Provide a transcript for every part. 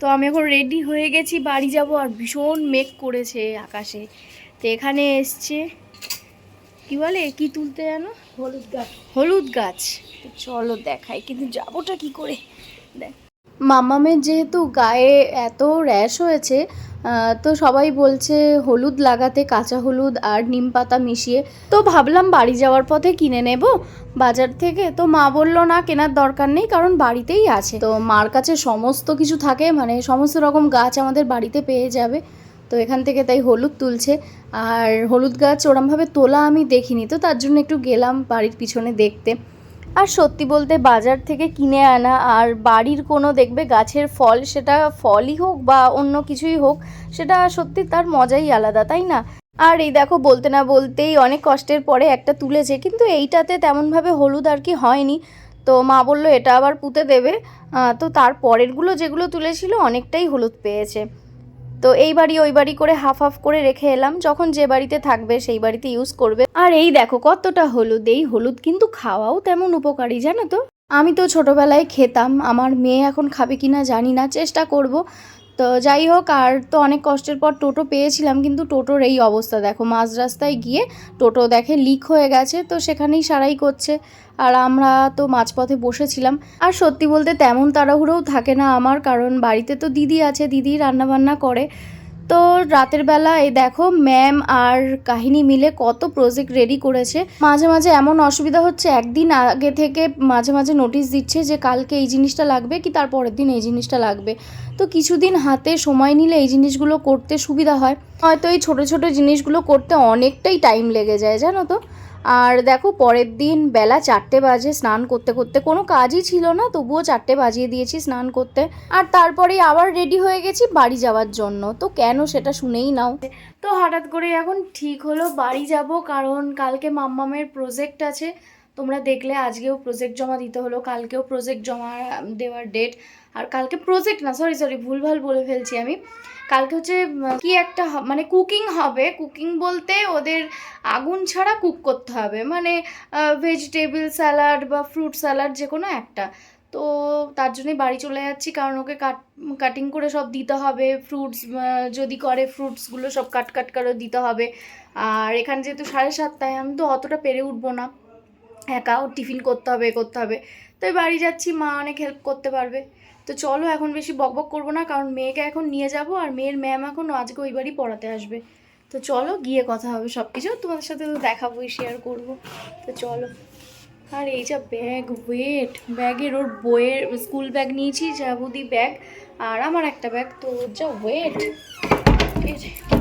তো আমি এখন রেডি হয়ে গেছি বাড়ি যাব আর ভীষণ মেঘ করেছে আকাশে। তো এখানে এসছে কি বলে কি তুলতে যেন হলুদ গাছ। হলুদ গাছ। তো চলো দেখাই কিন্তু যাবোটা কি করে? দেখ। মামামের যেহেতু গায়ে এত র্যাশ হয়েছে তো সবাই বলছে হলুদ লাগাতে কাঁচা হলুদ আর নিম পাতা মিশিয়ে। তো ভাবলাম বাড়ি যাওয়ার পথে কিনে নেব। বাজার থেকে তো মা বলল, না, কেনার দরকার নেই, কারণ বাড়িতেই আছে। তো মার কাছে সমস্ত কিছু থাকে মানে সমস্ত রকম গাছ আমাদের বাড়িতে পেয়ে যাবে। তো এখান থেকে তাই হলুদ তুলছে। আর হলুদ গাছ ওরমভাবে তোলা আমি দেখিনি, তো তার জন্য একটু গেলাম বাড়ির পিছনে দেখতে। আর সত্যি বলতে বাজার থেকে কিনে আনা আর বাড়ির কোনো দেখবে গাছের ফল, সেটা ফলই হোক বা অন্য কিছুই হোক, সেটা সত্যি তার মজাই আলাদা, তাই না? আর এই দেখো, বলতে না বলতেই অনেক কষ্টের পরে একটা তুলেছে, কিন্তু এইটাতে তেমনভাবে হলুদ আর কি হয়নি। তো মা বলল, এটা আবার পুঁতে দেবে। তো তার পরেরগুলো যেগুলো তুলেছিল, অনেকটাই হলুদ পেয়েছে। তো এই বাড়ি, ওই বাড়ি করে হাফ হাফ করে রেখে এলাম। যখন যে বাড়িতে থাকবে, সেই বাড়িতে ইউজ করবে। আর এই দেখো, কতটা হলুদ। এই হলুদ কিন্তু খাওয়াও তেমন উপকারী, জানো তো? আমি তো ছোটবেলায় খেতাম। আমার মেয়ে এখন খাবে কিনা জানি না। চেষ্টা করব। তো যাই হোক, আর তো অনেক কষ্টের পর টোটো পেয়েছিলাম, কিন্তু টোটোর এই অবস্থা। দেখো, মাঝ রাস্তায় গিয়ে টোটো দেখে লিক হয়ে গেছে, তো সেখানেই সারাই করছে। আর আমরা তো মাঝপথে বসেছিলাম। আর সত্যি বলতে তেমন তাড়াহুড়োও থাকে না আমার, কারণ বাড়িতে তো দিদি আছে, দিদি রান্নাবান্না করে। তো রাতের বেলা এই দেখো ম্যাম আর কাহিনী মিলে কত প্রজেক্ট রেডি করেছে। মাঝে মাঝে এমন অসুবিধা হচ্ছে, একদিন আগে থেকে মাঝে মাঝে নোটিশ দিচ্ছে যে কালকে এই জিনিসটা লাগবে কি তার পরের দিন এই জিনিসটা লাগবে। তো কিছুদিন হাতে সময় নিলে এই জিনিসগুলো করতে সুবিধা হয়। হয়তো এই ছোটো ছোটো জিনিসগুলো করতে অনেকটাই টাইম লেগে যায়, জানো তো? আর দেখো, পরের দিন বেলা চারটে বাজে স্নান করতে করতে, কোনো কাজই ছিল না, তবুও চারটে বাজিয়ে দিয়েছি স্নান করতে। আর তারপরেই আবার রেডি হয়ে গেছি বাড়ি যাওয়ার জন্য। তো কেন সেটা শুনেই নাও। তো হঠাৎ করে এখন ঠিক হলো, বাড়ি যাব কারণ কালকে মাম্মামের প্রজেক্ট আছে। তোমরা দেখলে আজকেও প্রজেক্ট জমা দিতে হলো, কালকেও প্রজেক্ট জমা দেওয়ার ডেট আর কালকে প্রজেক্ট না সরি সরি ভুলভাল বলে ফেলছি আমি। কালকে হচ্ছে কি একটা মানে কুকিং হবে। কুকিং বলতে ওদের আগুন ছাড়া কুক করতে হবে। মানে ভেজিটেবল স্যালাড বা ফ্রুট স্যালাড যে কোনো একটা। তো তার জন্যই বাড়ি চলে যাচ্ছি, কারণ ওকে কাট কাটিং করে সব দিতে হবে। ফ্রুটস যদি করে ফ্রুটসগুলো সব কাট কাট করে দিতে হবে। আর এখানে যেহেতু সাড়ে সাতটায়, আমি তো অতটা পেরে উঠবো না। একা ও টিফিন করতে হবে করতে হবে। তো বাড়ি যাচ্ছি, মা অনেক হেল্প করতে পারবে। তো চলো এখন বেশি বকবক করব না, কারণ মেয়েকে এখন নিয়ে যাব আর মেয়ের ম্যাম এখন আজকে ওই বাড়ি পড়াতে আসবে। তো চলো গিয়ে কথা হবে সব কিছু তোমাদের সাথে তো দেখাবোই শেয়ার করব। তো চলো। আর এই যা ব্যাগ ওয়েট ব্যাগের ওর বইয়ের স্কুল ব্যাগ নিয়েছি যাবুদি ব্যাগ আর আমার একটা ব্যাগ তো ওর যা ওয়েট ঠিক চলো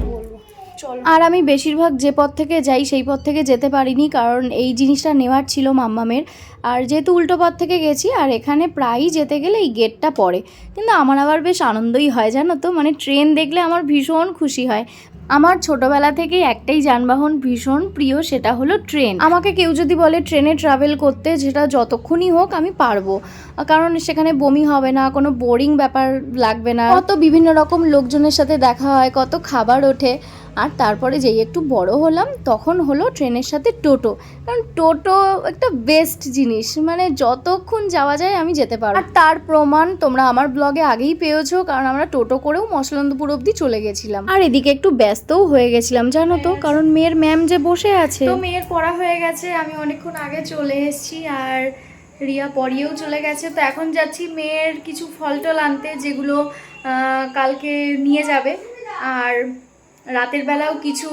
আর আমি বেশিরভাগ যে পথ থেকে যাই, সেই পথ থেকে যেতে পারিনি, কারণ এই জিনিসটা নেওয়ার ছিল মাম্মামের। আর যেহেতু উল্টো পথ থেকে গেছি, আর এখানে প্রায়ই যেতে গেলে এই গেটটা পড়ে। কিন্তু আমার আবার বেশ আনন্দই হয়, জানো তো? মানে ট্রেন দেখলে আমার ভীষণ খুশি হয়। আমার ছোটবেলা থেকে একটাই যানবাহন ভীষণ প্রিয়, সেটা হলো ট্রেন। আমাকে কেউ যদি বলে, ট্রেনে ট্রাভেল করতে যেটা যতক্ষণই হোক আমি পারব। কারণ সেখানে বমি হবে না, কোনো বোরিং ব্যাপার লাগবে না। কত বিভিন্ন রকম লোকজনের সাথে দেখা হয়, কত খাবার ওঠে। আর তারপরে যেই একটু বড় হলাম তখন হলো ট্রেনের সাথে টোটো। কারণ টোটো একটা বেস্ট জিনিস মানে যতক্ষণ যাওয়া যায় আমি যেতে পারব। আর তার প্রমাণ তোমরা আমার ব্লগে আগেই পেয়েছ কারণ আমরা টোটো করেও মশলন্দপুর অবধি চলে গেছিলাম। আর এদিকে একটু ব্যস্তও হয়ে গেছিলাম জানো তো কারণ মেয়ের ম্যাম যে বসে আছে। তো মেয়ের পড়া হয়ে গেছে আমি অনেকক্ষণ আগে চলে এসেছি আর রিয়া পরিয়েও চলে গেছে। তো এখন যাচ্ছি মেয়ের কিছু ফল টল আনতে যেগুলো কালকে নিয়ে যাবে। আর রাতের বেলাও কিছু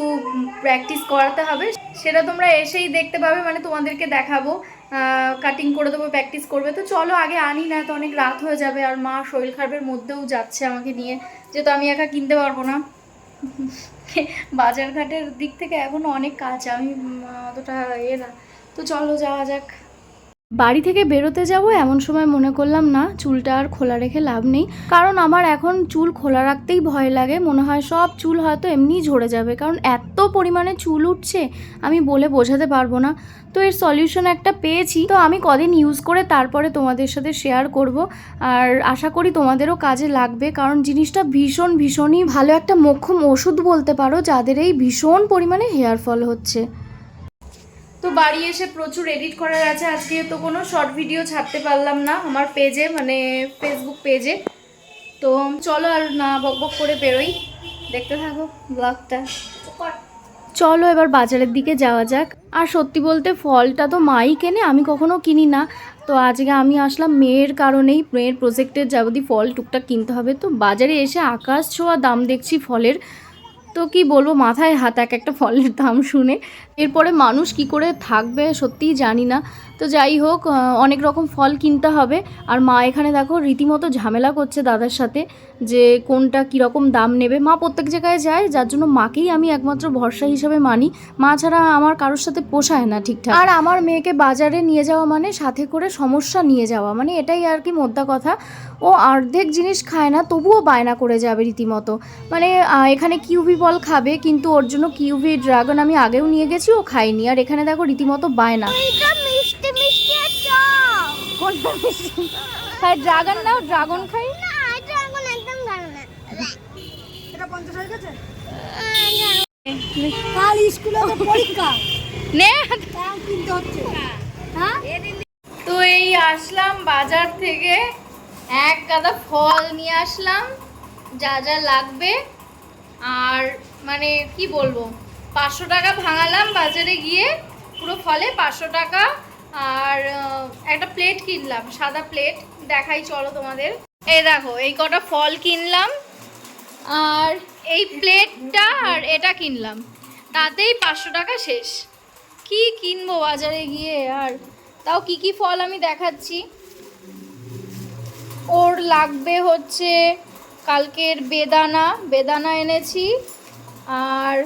প্র্যাকটিস করাতে হবে। সেটা তোমরা এসেই দেখতে পাবে মানে তোমাদেরকে দেখাবো। কাটিং করে দেবো প্র্যাকটিস করবে। তো চলো আগে আনি, না তো অনেক রাত হয়ে যাবে আর মা শরীর খারাপের মধ্যেও যাচ্ছে আমাকে নিয়ে, যেহেতু আমি একা কিনতে পারব না। বাজারঘাটের দিক থেকে এখনও অনেক কাজ আমি অতটা এ না। তো চলো যাওয়া যাক। বাড়ি থেকে বেরোতে যাব এমন সময় মনে করলাম, না, চুলটা আর খোলা রেখে লাভ নেই। কারণ আমার এখন চুল খোলা রাখতেই ভয় লাগে। মনে হয় সব চুল হয়তো এমনিই ঝরে যাবে, কারণ এত পরিমাণে চুল উঠছে, আমি বলে বোঝাতে পারব না। তো এর সলিউশন একটা পেয়েছি। তো আমি কদিন ইউজ করে তারপরে তোমাদের সাথে শেয়ার করব। আর আশা করি তোমাদেরও কাজে লাগবে, কারণ জিনিসটা ভীষণ, ভীষণই ভালো। একটা মোক্ষম ওষুধ বলতে পারো, যাদের এই ভীষণ পরিমাণে হেয়ার ফল হচ্ছে। তো বাড়ি এসে প্রচুর এডিট করার আছে। আজকে তো কোনো শর্ট ভিডিও ছাড়তে পারলাম না আমার পেজে মানে ফেসবুক পেজে তো চলো আর না বক বক করে বেরোই। দেখতে থাকো ব্লগটা চলো এবার বাজারের দিকে যাওয়া যাক। আর সত্যি বলতে ফলটা তো মাই কেনে, আমি কখনো কিনি না। তো আজকে আমি আসলাম মেয়ের কারণেই, মেয়ের প্রজেক্টের যাবতীয় ফল টুকটাক কিনতে হবে। তো বাজারে এসে আকাশ ছোঁয়া দাম দেখছি ফলের। তো কি বলব, মাথায় হাত এক একটা ফলের দাম শুনে। এরপরে মানুষ কি করে থাকবে সত্যিই জানি না। তো যাই হোক অনেক রকম ফল কিনতে হবে। আর মা এখানে দেখো রীতিমতো ঝামেলা করছে দাদার সাথে যে কোনটা কীরকম দাম নেবে। মা প্রত্যেক জায়গায় যায়, যার জন্য মাকেই আমি একমাত্র ভরসা হিসাবে মানি। মা ছাড়া আমার কারোর সাথে পোষায় না ঠিকঠাক। আর আমার মেয়েকে বাজারে নিয়ে যাওয়া মানে সাথে করে সমস্যা নিয়ে যাওয়া। মানে এটাই আর কি মোদ্দা কথা। ও অর্ধেক জিনিস খায় না, তবুও বায়না করে যাবে রীতিমতো। মানে এখানে কিউবি বল খাবে, কিন্তু ওর জন্য কিউবি ড্রাগন আমি আগেও নিয়ে গেছি। ও খায়নি আর এখানে দেখো রীতিমতো বায়না এটা মিষ্টি মিষ্টি খাই ড্রাগন নাও ড্রাগন খাই। না এটা একদম ভালো না। এটা পঞ্চাশ হয়ে গেছে? কাল স্কুলে তো পরীক্ষা। নে। তাও কিনতে হচ্ছে। হ্যাঁ? তো এই আসলাম বাজার থেকে এক গাদা ফল নিয়ে আসলাম যা যা লাগবে। আর মানে কি বলব? পাঁচশো টাকা ভাঙালাম বাজারে গিয়ে পুরো ফলে পাঁচশো টাকা আর একটা প্লেট কিনলাম, সাদা প্লেট দেখাই, চলো তোমাদের। এই দেখো, এই কটা ফল কিনলাম, আর এই প্লেটটা আর এটা কিনলাম। তাতেই পাঁচশো টাকা শেষ। কি কিনবো বাজারে গিয়ে আর? তাও কি কি ফল আমি দেখাচ্ছি? ওর লাগবে হচ্ছে কালকের বেদানা। বেদানা এনেছি, আর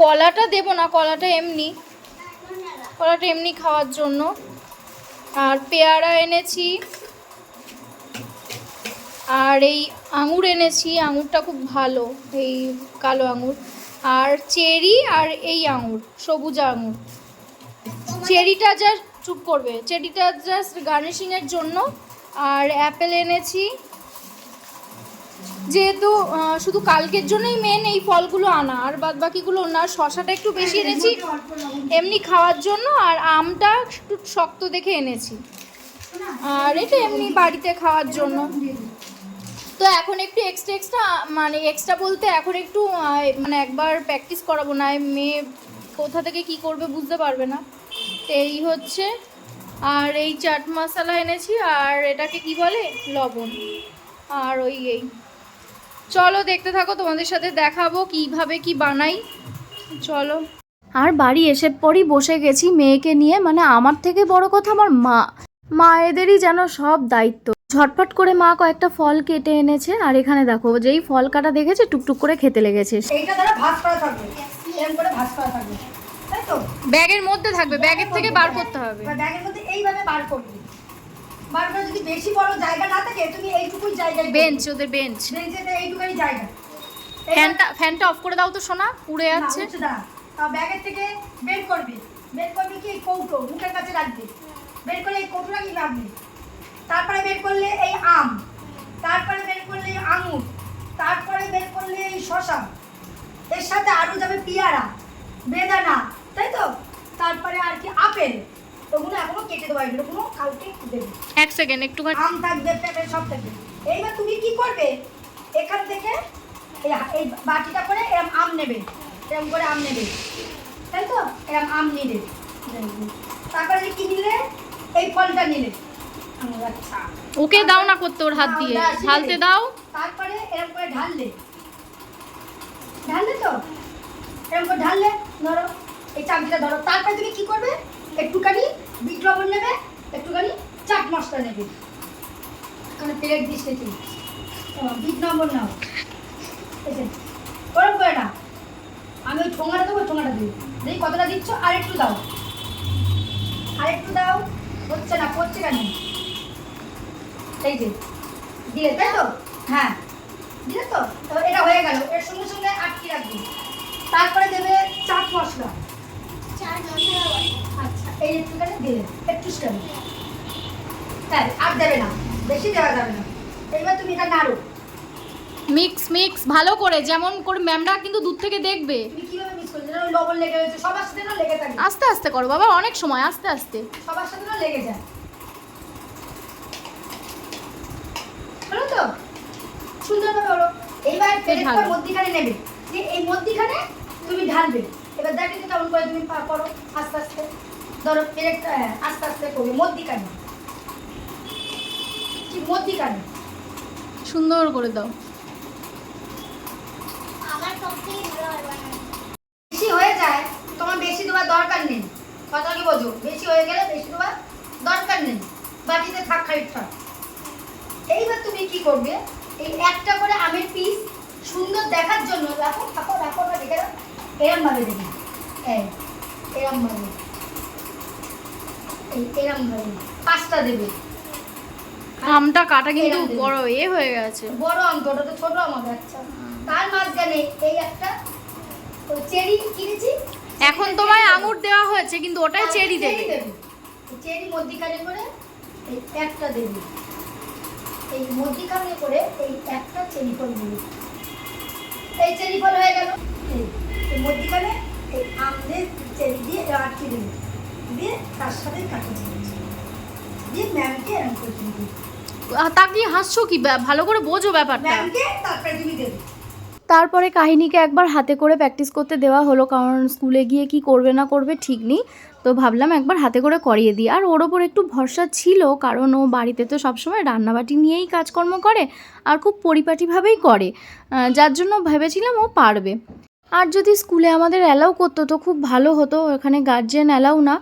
কলাটা দেবো না, কলাটা এমনি। কলাটা এমনি খাওয়ার জন্য। আর পেয়ারা এনেছি। আর এই আঙুর এনেছি, আঙুরটা খুব ভালো, এই কালো আঙুর। আর চেরি আর এই আঙুর, সবুজ আঙুর। চেরিটা জাস্ট চুপ করবে। চেরিটা জাস্ট গার্নিশিংয়ের জন্য। আর অ্যাপেল এনেছি। যেহেতু শুধু কালকের জন্যই মেন এই ফলগুলো আনা, আর বাদ বাকিগুলো না শশাটা একটু বেশি এনেছি। এমনি খাওয়ার জন্য, আর আমটা একটু শক্ত দেখে এনেছি। আর এটা এমনি বাড়িতে খাওয়ার জন্য। তো এখন একটু এক্সট্রা এক্সট্রা মানে এক্সট্রা বলতে এখন একটু মানে একবার প্র্যাকটিস করাবো, না মেয়ে কোথা থেকে কি করবে বুঝতে পারবে না। তো এই হচ্ছে, আর এই চাট মশলা এনেছি, আর এটাকে কি বলে? লবণ। আর ওই এই চলো দেখতে থাকো তোমাদের সাথে দেখাবো কীভাবে কি বানাই। চলো। আর বাড়ি এসে পরই বসে গেছি মেয়েকে নিয়ে মানে আমার থেকে বড় কথা আমার মা। মায়েদেরই যেন সব দায়িত্ব। ঝটপট করে মা কয়েকটা ফল কেটে এনেছে আর এখানে দেখো যেই ফল কাটা দেখেছে টুকটুক করে খেতে লেগেছে। এইটা দ্বারা ভাজ করা থাকবে এরকম করে ভাজ করা থাকবে তাই তো? ব্যাগের মধ্যে থাকবে ব্যাগের থেকে বার করতে হবে। ব্যাগের মধ্যে এইভাবে বার করবি। বার করে যদি বেশি বড় জায়গা না থাকে তুমি এইটুকুই জায়গায় বেঞ্চ ওদের বেঞ্চ বেঞ্চেতে এইটুকুই জায়গা। ফ্যানটা ফ্যানটা অফ করে দাও তো সোনা। পুড়ে যাচ্ছে। তা ব্যাগের থেকে বের করবি। বের করবি কি? এই কৌটো মুখের কাছে রাখবি। বের করে এই কৌটোটা কি রাখবি তারপরে বের করলে এই আম। তারপরে বের করলে এই আঙুর। তারপরে বের করলে এই শশা। এর সাথে আরও যাবে পেয়ারা বেদানা তাই তো? তারপরে আর কি আপেল। ওগুলো এখনও কেটে দেবো এগুলো কোনো কালকে দেবে। এক সেকেন্ড একটুখানি আম থাকবে পেঁপে সব থাকবে। এইবার তুমি কি করবে? এখান থেকে এই বাটিটা করে এরম আম নেবে এরম করে আম নেবে। তাই তো? এরম আম নিলে। তারপরে কি নিলে? এই ফলটা নিলে। আচ্ছা। ওকে দাও না করতে ওর হাত দিয়ে। ঢালতে দাও। তারপরে এরম করে ঢাললে। ঢাললে তো? এরম করে ঢাললে ধরো এই চামচিটা ধরো। তারপরে তুমি কি করবে? একটুখানি বিট লবণ নেবে, একটুখানি চাট মশলা নেবে। এখানে প্লেট দিস তুমি বিট লবণ নাও। ওরম করে না আমি ওই ঠোঙাটা দেবো, ঠোঙাটা দিই দেখি কতটা দিচ্ছ? আর একটু দাও। আর একটু দাও। হচ্ছে না, করছে কেন? এই যে দিলে তাই তো? হ্যাঁ দিলে তো? এটা হয়ে গেল। এর সঙ্গে সঙ্গে আটকে রাখবি। তারপরে দেবে চাট মশলা। চার মশলা এই একটুখানি দিলেন তাই হ্যাঁ, আর দেবে না বেশি দেওয়া যাবে না। এইবার তুমি এটা নাড়ো। মিক্স মিক্স ভালো করে যেমন করে ম্যামরা কিন্তু দূর থেকে দেখবে। আস্তে আস্তে করো বাবা অনেক সময় আস্তে আস্তে। সবার সাথে লেগে যায়। তো? সুন্দরভাবে এইবার মধ্যিখানে নেবে। এই মধ্যিখানে তুমি ঢালবে। এবার দেখো কেমন করে তুমি করো আস্তে আস্তে। ধরো পেরেকটা হ্যাঁ, আস্তে আস্তে করবে মধ্যিখানে। ঠিক মধ্যিখানে? সুন্দর করে দাও। আমার সব থেকে ভালো হয় বানানো বেশি হয়ে যায় তোমার বেশি দেওয়ার দরকার নেই। কথা কি বোঝো? বেশি হয়ে গেলে বেশি দেওয়ার দরকার নেই। বাটিতে থাক খানিকটা এইবার তুমি কি করবে? এই একটা করে আমের পিস সুন্দর দেখার জন্য রাখো রাখো রাখো না দেখে রাখো এরম ভাবে। দেবে এই এরম ভাবে এই এরম ভাবে পাঁচটা দেবে। আমটা কাটা কিন্তু বড় এ হয়ে গেছে। বড় অঙ্ক ওটা তো ছোট আমার বাচ্চা তার মাঝখানে এই একটা চেরি কিনেছি। এখন তোমায় আঙুর দেওয়া হয়েছে কিন্তু ওটাই চেরি দেবে। চেরি মধ্যিখানে করে এই একটা দেবে। এই মধ্যিখানে করে এই একটা চেরি ফল দেবে। এই চেরি ফল হয়ে গেল। এই মধ্যিখানে এই আম দিয়ে চেরি দিয়ে আটকে দেবে। দিয়ে তার সাথে কাটা দেবে দিয়ে ম্যামকে এরকম করে তুমি দেবে আহ, হাসছো কি? ব্যা- ভালো করে বোঝো ব্যাপারটা। ম্যামকে তারপরে তুমি দেবে তারপরে কাহিনীকে একবার হাতে করে প্র্যাকটিস করতে দেওয়া হলো কারণ স্কুলে গিয়ে কি করবে না করবে ঠিক নেই। তো ভাবলাম একবার হাতে করে করিয়ে দিই। আর ওর ওপর একটু ভরসা ছিল কারণ ও বাড়িতে তো সবসময় রান্নাবাটি নিয়েই কাজকর্ম করে আর খুব পরিপাটিভাবেই করে। যার জন্য ভেবেছিলাম ও পারবে। আর যদি স্কুলে আমাদের অ্যালাউ করতো তো খুব ভালো হতো এখানে গার্জেন অ্যালাউ না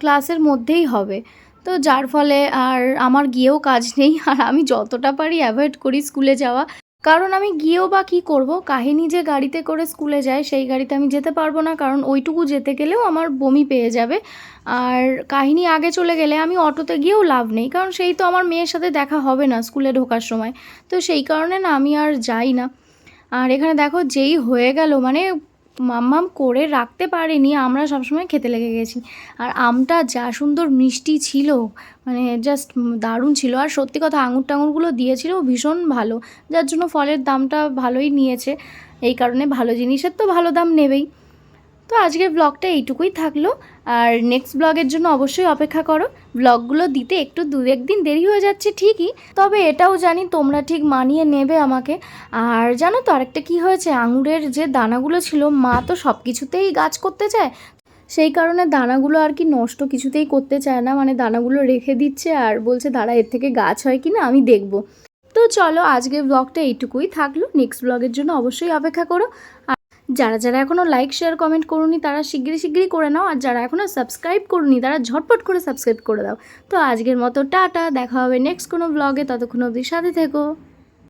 ক্লাসের মধ্যেই হবে। তো যার ফলে আর আমার গিয়েও কাজ নেই, আর আমি যতটা পারি অ্যাভয়েড করি স্কুলে যাওয়া। কারণ আমি গিয়েও বা কী করব? কাহিনী যে গাড়িতে করে স্কুলে যায়, সেই গাড়িতে আমি যেতে পারব না, কারণ ওইটুকু যেতে গেলেও আমার বমি পেয়ে যাবে। আর কাহিনী আগে চলে গেলে আমি অটোতে গিয়েও লাভ নেই, কারণ সেই তো আমার মেয়ের সাথে দেখা হবে না স্কুলে ঢোকার সময়। তো সেই কারণে না আমি আর যাই না। আর এখানে দেখো যেই হয়ে গেল মানে মাম্মাম করে রাখতে পারেনি, আমরা সবসময় খেতে লেগে গেছি। আর আমটা যা সুন্দর মিষ্টি ছিল মানে জাস্ট দারুণ ছিল। আর সত্যি কথা আঙুর টাঙুরগুলো দিয়েছিল, ভীষণ ভালো। যার জন্য ফলের দামটা ভালোই নিয়েছে। এই কারণে ভালো জিনিসের তো ভালো দাম নেবেই। তো আজকের ব্লগটা এইটুকুই থাকল। আর নেক্সট ব্লগের জন্য অবশ্যই অপেক্ষা করো। ব্লগগুলো দিতে একটু দু একদিন দেরি হয়ে যাচ্ছে ঠিকই, তবে এটাও জানি তোমরা ঠিক মানিয়ে নেবে আমাকে। আর জানো তো আরেকটা কি হয়েছে? আঙুরের যে দানাগুলো ছিল, মা তো সব কিছুতেই গাছ করতে চায়। সেই কারণে দানাগুলো আর কি নষ্ট কিছুতেই করতে চায় না মানে দানাগুলো রেখে দিচ্ছে আর বলছে, দাঁড়া, এর থেকে গাছ হয় কি না আমি দেখব। তো চলো আজকের ব্লগটা এইটুকুই থাকল। নেক্সট ব্লগের জন্য অবশ্যই অপেক্ষা করো। যারা যারা এখনও লাইক শেয়ার কমেন্ট করুনি, তারা শীঘ্রই শীঘ্রই করে নাও। আর যারা এখনও সাবস্ক্রাইব করুনি, তারা ঝটপট করে সাবস্ক্রাইব করে দাও। তো আজকের মতো টাটা, দেখা হবে নেক্সট কোনো ব্লগে ততক্ষণ অবধি সাথে থেকো।